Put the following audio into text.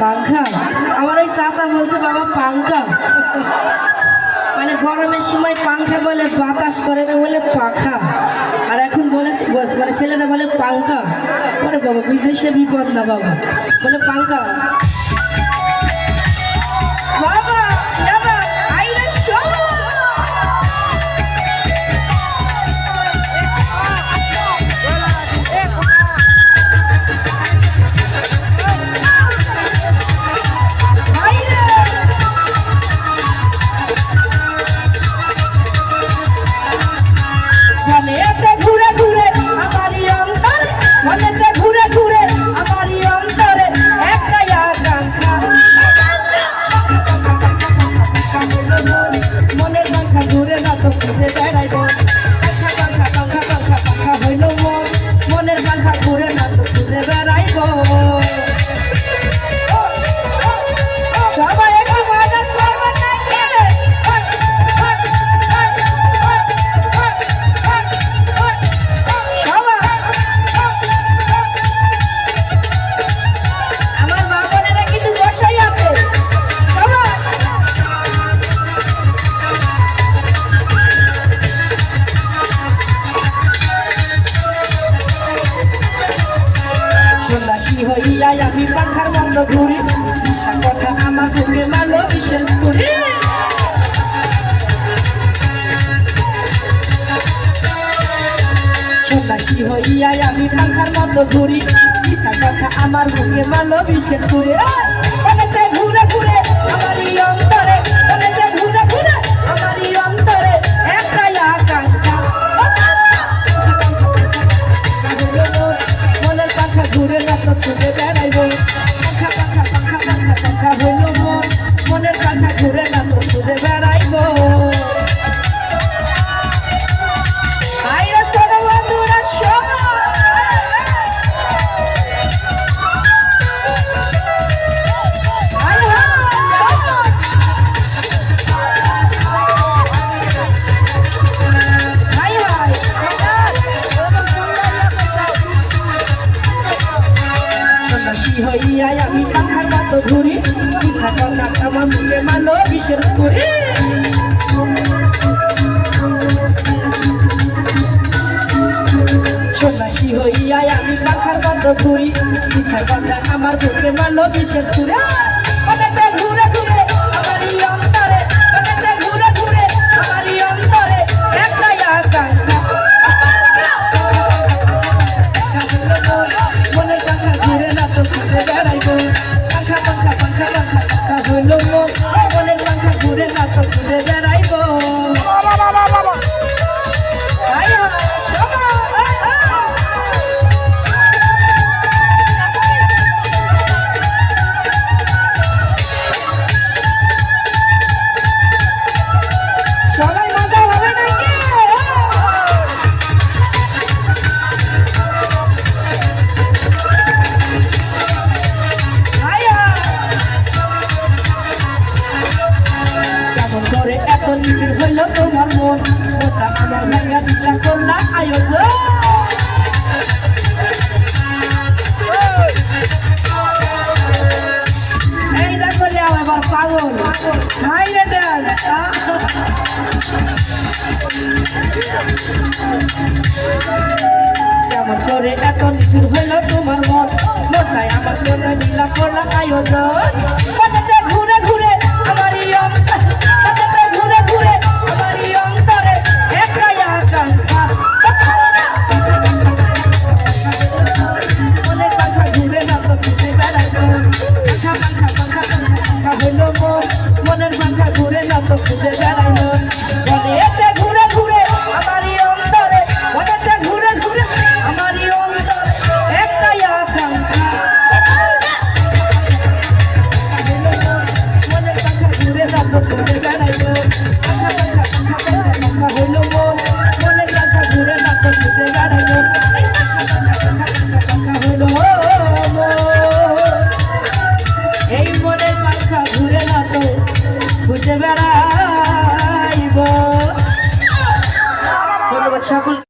পাঙ্খা। আমার ওই চাচা বলছে, বাবা, পাঙ্খা। মানে গরমের সময় পাঙ্খা বলে বাতাস করে না, বলে পাখা। আর এখন বলে মানে ছেলেরা বলে পাঙ্খা। বলে বাবা বুঝে সে বিপদ না, বাবা। বলে পাঙ্খা। হইয়া আমি পাখার বন্ধ ঘুরি কথা আমার বুকে মালো বিশেষ করি। আমি পাখার মত ঘুরি মিশা কথা আমার মুখে ভালো বিশেষ করে। ঘুরে ঘুরে আমার অন্ত Ramazan'ı malo bir şey সন্ন্যাসী হইয়া আমি পাখার বাধ্য করি ইচ্ছা কথা আমার বুকে মালো বিশেষ সুরা। কেমন করে এত নিচুর হইল তোমার মন মোটাই আমার সোনা নীলা কলা আয়োজন chocolate.